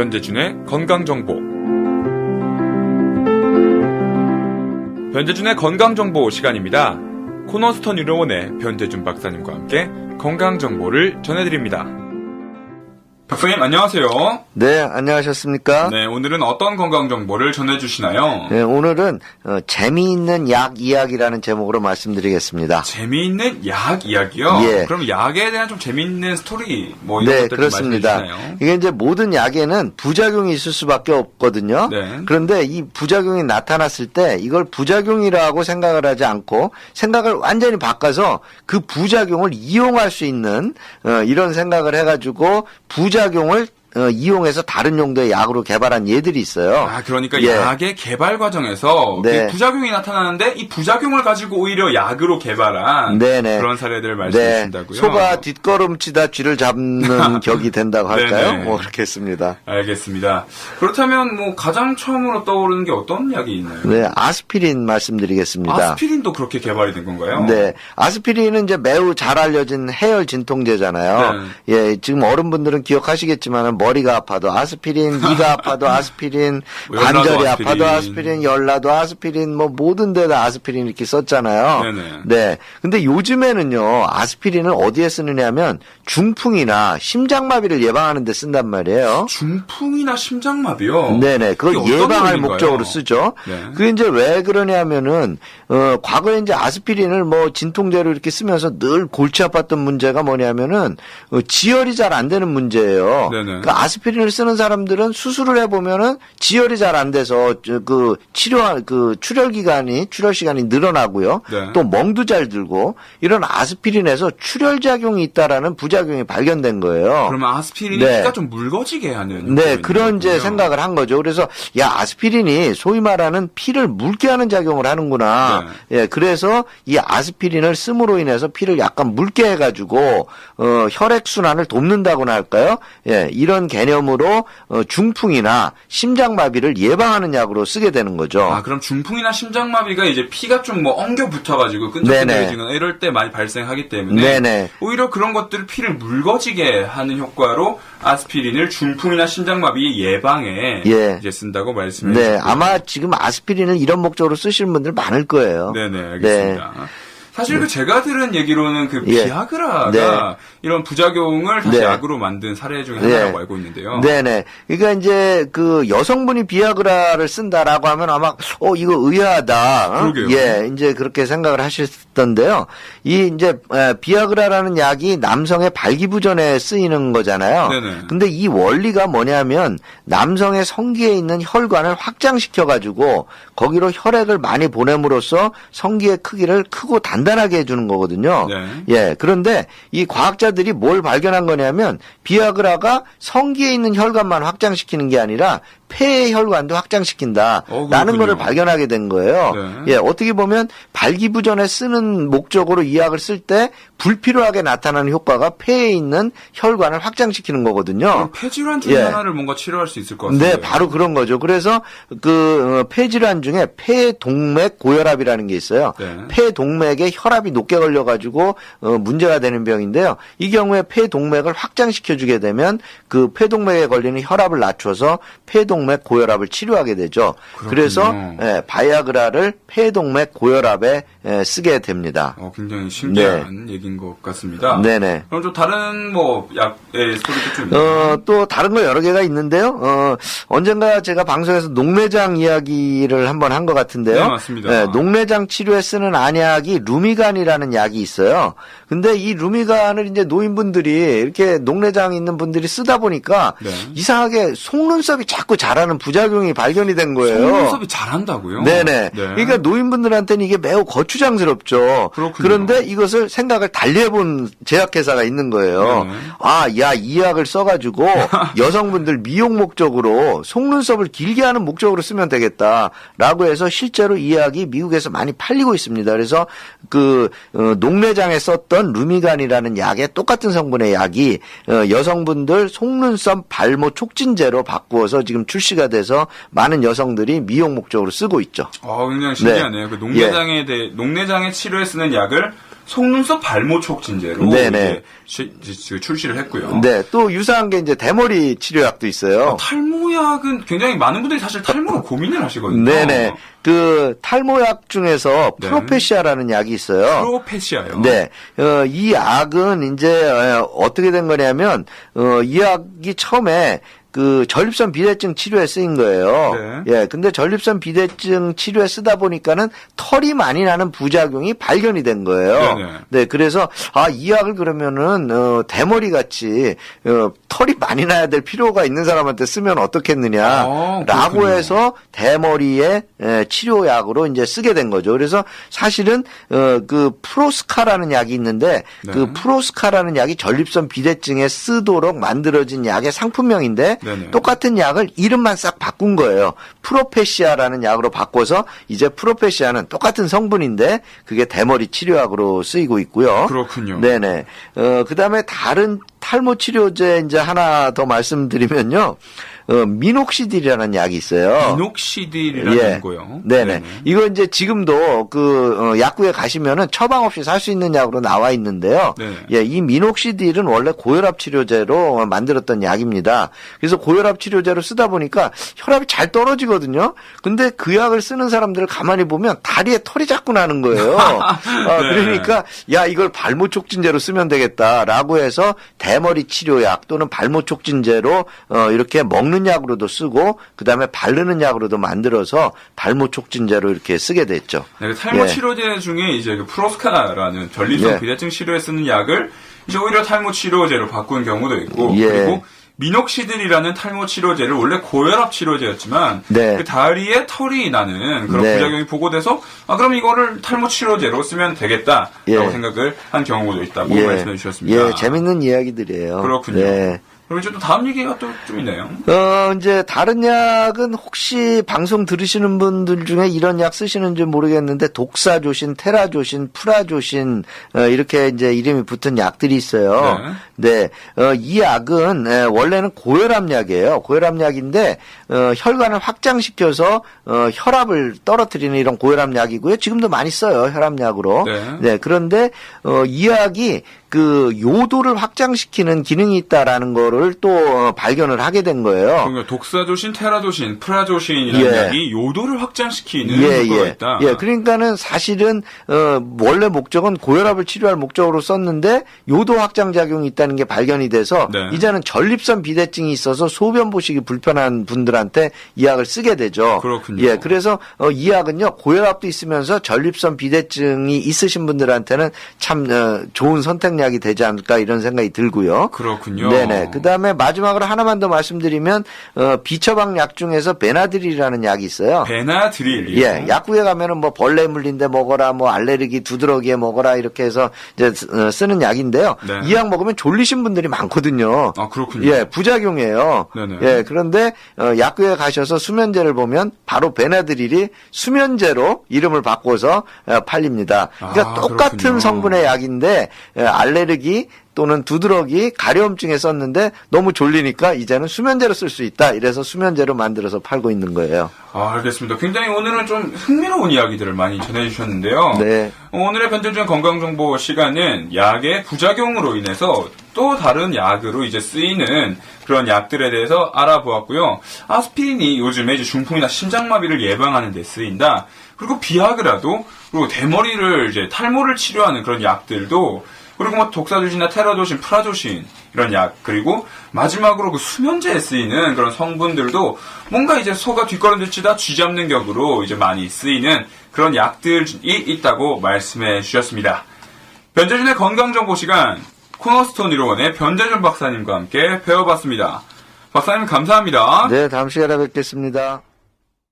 변재준의 건강정보 변재준의 건강정보 시간입니다. 코너스턴 유료원의 변재준 박사님과 함께 건강정보를 전해드립니다. 박사님 안녕하세요. 네, 안녕하셨습니까? 네, 오늘은 어떤 건강 정보를 전해주시나요? 네, 오늘은 어, 재미있는 약 이야기라는 제목으로 말씀드리겠습니다. 재미있는 약 이야기요? 예. 그럼 약에 대한 좀 재미있는 스토리 뭐 이런 네, 것들 좀 그렇습니다. 말씀해 주시나요? 이게 이제 모든 약에는 부작용이 있을 수밖에 없거든요. 네. 그런데 이 부작용이 나타났을 때 이걸 부작용이라고 생각을 하지 않고 생각을 완전히 바꿔서 그 부작용을 이용할 수 있는 어, 이런 생각을 해가지고 부작 용을 어, 이용해서 다른 용도의 약으로 개발한 예들이 있어요. 아, 그러니까 예. 약의 개발 과정에서 네. 그 부작용이 나타나는데 이 부작용을 가지고 오히려 약으로 개발한 네네. 그런 사례들을 말씀해 네, 주신다고요? 소가 뒷걸음치다 쥐를 잡는 격이 된다고 할까요? 네네. 뭐 그렇게 했습니다. 알겠습니다. 그렇다면 뭐 가장 처음으로 떠오르는 게 어떤 약이 있나요? 네, 아스피린 말씀드리겠습니다. 아스피린도 그렇게 개발이 된 건가요? 네, 아스피린은 이제 매우 잘 알려진 해열 진통제잖아요. 네. 예, 지금 어른분들은 기억하시겠지만 머리가 아파도 아스피린, 이가 아파도 아스피린, 관절이 아스피린. 아파도 아스피린, 열나도 아스피린, 뭐 모든 데다 아스피린 이렇게 썼잖아요. 네네. 네. 근데 요즘에는요, 아스피린을 어디에 쓰느냐면 중풍이나 심장마비를 예방하는 데 쓴단 말이에요. 중풍이나 심장마비요? 네네. 그걸 예방할? 목적으로 쓰죠. 네. 그게 이제 왜 그러냐면은, 어, 과거에 이제 아스피린을 뭐 진통제로 이렇게 쓰면서 늘 골치 아팠던 문제가 뭐냐면은, 어, 지혈이 잘 안 되는 문제예요. 네네. 그러니까 아스피린을 쓰는 사람들은 수술을 해보면은 지혈이 잘 안 돼서 저그 치료한 그 출혈 기간이, 출혈 시간이 늘어나고요. 네. 또 멍도 잘 들고 이런 아스피린에서 출혈 작용이 있다라는 부작용이 발견된 거예요. 그러면 아스피린이 네. 피가 좀 묽어지게 하는 네, 그런 이제. 생각을 한 거죠. 그래서 야 아스피린이 소위 말하는 피를 묽게 하는 작용을 하는구나. 네. 예, 그래서 이 아스피린을 씀으로 인해서 피를 약간 묽게 해가지고 어, 혈액 순환을 돕는다고나 할까요? 예, 이런 개념으로 어, 중풍이나 심장마비를 예방하는 약으로 쓰게 되는 거죠. 아, 그럼 중풍이나 심장마비가 이제 피가 좀 뭐 엉겨 붙어가지고. 끈적끈적해지거나 이럴 때 많이 발생하기 때문에 네네. 오히려 그런 것들을 피를 묽어지게 하는 효과로 아스피린을 중풍이나 심장마비 예방에 예. 이제 쓴다고 말씀해 네, 주셨고요. 아마 지금 아스피린을 이런 목적으로 쓰시는 분들 많을 거예요. 네네 알겠습니다. 사실 그 제가 들은 얘기로는 그 예. 비아그라가 네. 이런 부작용을 다시 네. 약으로 만든 사례 중에 네. 하나라고 알고 있는데요. 네네. 그러니까 이제 그 여성분이 비아그라를 쓴다라고 하면 아마 어 이거 의아하다. 어? 그러게요. 예, 이제 그렇게 생각을 하셨던데요. 이 이제 에, 비아그라라는 약이 남성의 발기부전에 쓰이는 거잖아요. 네네. 근데 이 원리가 뭐냐면 남성의 성기에 있는 혈관을 확장시켜 가지고 거기로 혈액을 많이 보냄으로써 성기의 크기를 크고 단단하게 해주는 거거든요. 네. 예. 그런데 이 과학자들이 뭘 발견한 거냐면 비아그라가 성기에 있는 혈관만 확장시키는 게 아니라 폐의 혈관도 확장시킨다. 어, 라는. 거를 발견하게 된 거예요. 네. 예. 어떻게 보면 발기부전에 쓰는 목적으로 이 약을 쓸 때 불필요하게 나타나는 효과가 폐에 있는 혈관을 확장시키는 거거든요. 폐질환 중에 예. 하나를 뭔가 치료할 수 있을 것 같은데. 네, 바로 그런 거죠. 그래서 그 어, 폐질환 중에 폐동맥 고혈압이라는 게 있어요. 네. 폐동맥에 혈압이 높게 걸려가지고 어, 문제가 되는 병인데요. 이 경우에 폐동맥을 확장시켜주게 되면 그 폐동맥에 걸리는 혈압을 낮춰서 폐동 맥 고혈압을 치료하게 되죠. 그렇군요. 그래서 예, 바이아그라를 폐동맥 고혈압에 예, 쓰게 됩니다. 어, 굉장히 신기한 얘기인 것 같습니다. 네. 네네. 그럼 좀 다른 뭐 약의 스토리도 좀 있나요? 어, 또 다른 거 여러 개가 있는데요. 어, 언젠가 제가 방송에서 녹내장 이야기를 한번 한 것 같은데요. 네, 맞습니다. 네, 녹내장 치료에 쓰는 안약이 루미간이라는 약이 있어요. 근데 이 루미간을 이제 노인분들이 이렇게 녹내장 있는 분들이 쓰다 보니까 네. 이상하게 속눈썹이 자꾸 자 라는 부작용이 발견이 된 거예요. 속눈썹이 잘한다고요? 네네. 그러니까 노인분들한테는 이게 매우 거추장스럽죠. 그렇군요. 그런데 이것을 생각을 달리해본 제약회사가 있는 거예요. 네네. 아, 야, 이 약을 써가지고 여성분들 미용 목적으로 속눈썹을 길게 하는 목적으로 쓰면 되겠다라고 해서 실제로 이 약이 미국에서 많이 팔리고 있습니다. 그래서 그 어, 녹내장에 썼던 루미간이라는 약의 똑같은 성분의 약이 어, 여성분들 속눈썹 발모 촉진제로 바꾸어서 지금 출 시가 돼서 많은 여성들이 미용 목적으로 쓰고 있죠. 아, 굉장히 신기하네요. 그 녹내장에 대해, 녹내장의 치료에 쓰는 약을 속눈썹 발모 촉진제로 네네. 출시를 했고요. 네, 또 유사한 게 이제 대머리 치료약도 있어요. 어, 탈모약은 굉장히 많은 분들이 사실 탈모로 고민을 하시거든요. 네네. 그 탈모약 중에서 네. 프로페시아라는 약이 있어요. 프로페시아요. 네, 어, 이 약은 이제 어, 어떻게 된 거냐면 어, 이 약이 처음에 그 전립선 비대증 치료에 쓰인 거예요. 네. 예, 근데 전립선 비대증 치료에 쓰다 보니까는 털이 많이 나는 부작용이 발견이 된 거예요. 네네. 네, 그래서 아 이 약을 그러면은 어, 대머리 같이 어, 털이 많이 나야 될 필요가 있는 사람한테 쓰면 아, 어떻겠느냐라고 그렇군요. 해서 대머리의 에, 치료약으로 이제 쓰게 된 거죠. 그래서 사실은 어, 그 프로스카라는 약이 있는데 네. 그 프로스카라는 약이 전립선 비대증에 쓰도록 만들어진 약의 상품명인데 네네. 똑같은 약을 이름만 싹 바꾼 거예요. 프로페시아라는 약으로 바꿔서 이제 프로페시아는 똑같은 성분인데 그게 대머리 치료약으로 쓰이고 있고요. 그렇군요. 네네. 어, 그 다음에 다른 탈모 치료제 이제 하나 더 말씀드리면요. 어, 미녹시딜이라는 약이 있어요. 미녹시딜이라는 거요. 네네. 이거 이제 지금도 그 어, 약국에 가시면은 처방 없이 살 수 있는 약으로 나와 있는데요. 네네. 예, 이 미녹시딜은 원래 고혈압 치료제로 만들었던 약입니다. 그래서 고혈압 치료제로 쓰다 보니까 혈압이 잘 떨어지거든요. 근데 그 약을 쓰는 사람들을 가만히 보면 다리에 털이 자꾸 나는 거예요. 어, 네. 그러니까 야 이걸 발모 촉진제로 쓰면 되겠다라고 해서 대머리 치료약 또는 발모 촉진제로 어, 이렇게 먹는 약으로도 쓰고 그다음에 바르는 약으로도 만들어서 발모 촉진제로 이렇게 쓰게 됐죠. 네, 탈모 예. 치료제 중에 이제 그 프로스카라는 전립선 예. 비대증 치료에 쓰는 약을 이제 오히려 탈모 치료제로 바꾼 경우도 있고 예. 그리고 미녹시딜이라는 탈모 치료제를 원래 고혈압 치료제였지만 네. 그 다리에 털이 나는 그런 네. 부작용이 보고돼서 아 그럼 이거를 탈모 치료제로 쓰면 되겠다라고 예. 생각을 한 경우도 있다고 말씀해 주셨습니다. 예, 재밌는 이야기들이에요. 그렇군요. 네. 그럼 이제 또 다음 얘기가 또 좀 있네요. 어, 이제 다른 약은 혹시 방송 들으시는 분들 중에 이런 약 쓰시는지 모르겠는데 독사조신, 테라조신, 프라조신 어, 이렇게 이제 이름이 붙은 약들이 있어요. 네. 어, 이 약은 에, 원래는 고혈압 약이에요. 고혈압 약인데 어, 혈관을 확장시켜서 어, 혈압을 떨어뜨리는 이런 고혈압 약이고요. 지금도 많이 써요. 혈압 약으로. 네. 네, 그런데 어, 이 약이 그 요도를 확장시키는 기능이 있다라는 거를 또 어, 발견을 하게 된 거예요. 그러니까 독사조신, 테라조신, 프라조신이라는 예. 약이 요도를 확장시키는 예, 효과가 예. 있다. 예, 그러니까는 사실은 어 원래 목적은 고혈압을 치료할 목적으로 썼는데 요도 확장 작용이 있다는 게 발견이 돼서 네. 이제는 전립선 비대증이 있어서 소변 보시기 불편한 분들한테 이 약을 쓰게 되죠. 그렇군요. 예, 그래서 어, 이 약은요 고혈압도 있으면서 전립선 비대증이 있으신 분들한테는 참 어, 좋은 선택 약이 되지 않을까 이런 생각이 들고요. 그렇군요. 네네. 그 다음에 마지막으로 하나만 더 말씀드리면 어, 비처방 약 중에서 베나드릴이라는 약이 있어요. 베나드릴. 예, 약국에 가면은 뭐 벌레 물린데 먹어라, 뭐 알레르기 두드러기에 먹어라 이렇게 해서 이제 쓰- 어, 쓰는 약인데요. 네. 이약 먹으면 졸리신 분들이 많거든요. 아, 그렇군요. 예, 부작용이에요. 네네. 예, 그런데 어, 약국에 가셔서 수면제를 보면 바로 베나드릴이 수면제로 이름을 바꿔서 어, 팔립니다. 그러니까 아, 똑같은. 성분의 약인데 예, 알레르기 또는 두드러기, 가려움증에 썼는데 너무 졸리니까 이제는 수면제로 쓸 수 있다. 이래서 수면제로 만들어서 팔고 있는 거예요. 아, 알겠습니다. 굉장히 오늘은 좀 흥미로운 이야기들을 많이 전해주셨는데요. 네. 오늘의 변절중 건강정보 시간은 약의 부작용으로 인해서 또 다른 약으로 이제 쓰이는 그런 약들에 대해서 알아보았고요. 아스피린이 요즘에 이제 중풍이나 심장마비를 예방하는 데 쓰인다. 그리고 비아그라도 그리고 대머리를 이제 탈모를 치료하는 그런 약들도 그리고 뭐 독사조신이나 테라조신, 프라조신 이런 약 그리고 마지막으로 그 수면제에 쓰이는 그런 성분들도 뭔가 이제 소가 뒷걸음질치다 쥐잡는 격으로 이제 많이 쓰이는 그런 약들이 있다고 말씀해 주셨습니다. 변재준의 건강정보 시간 코너스톤 1호원의 변재준 박사님과 함께 배워봤습니다. 박사님 감사합니다. 네, 다음 시간에 뵙겠습니다.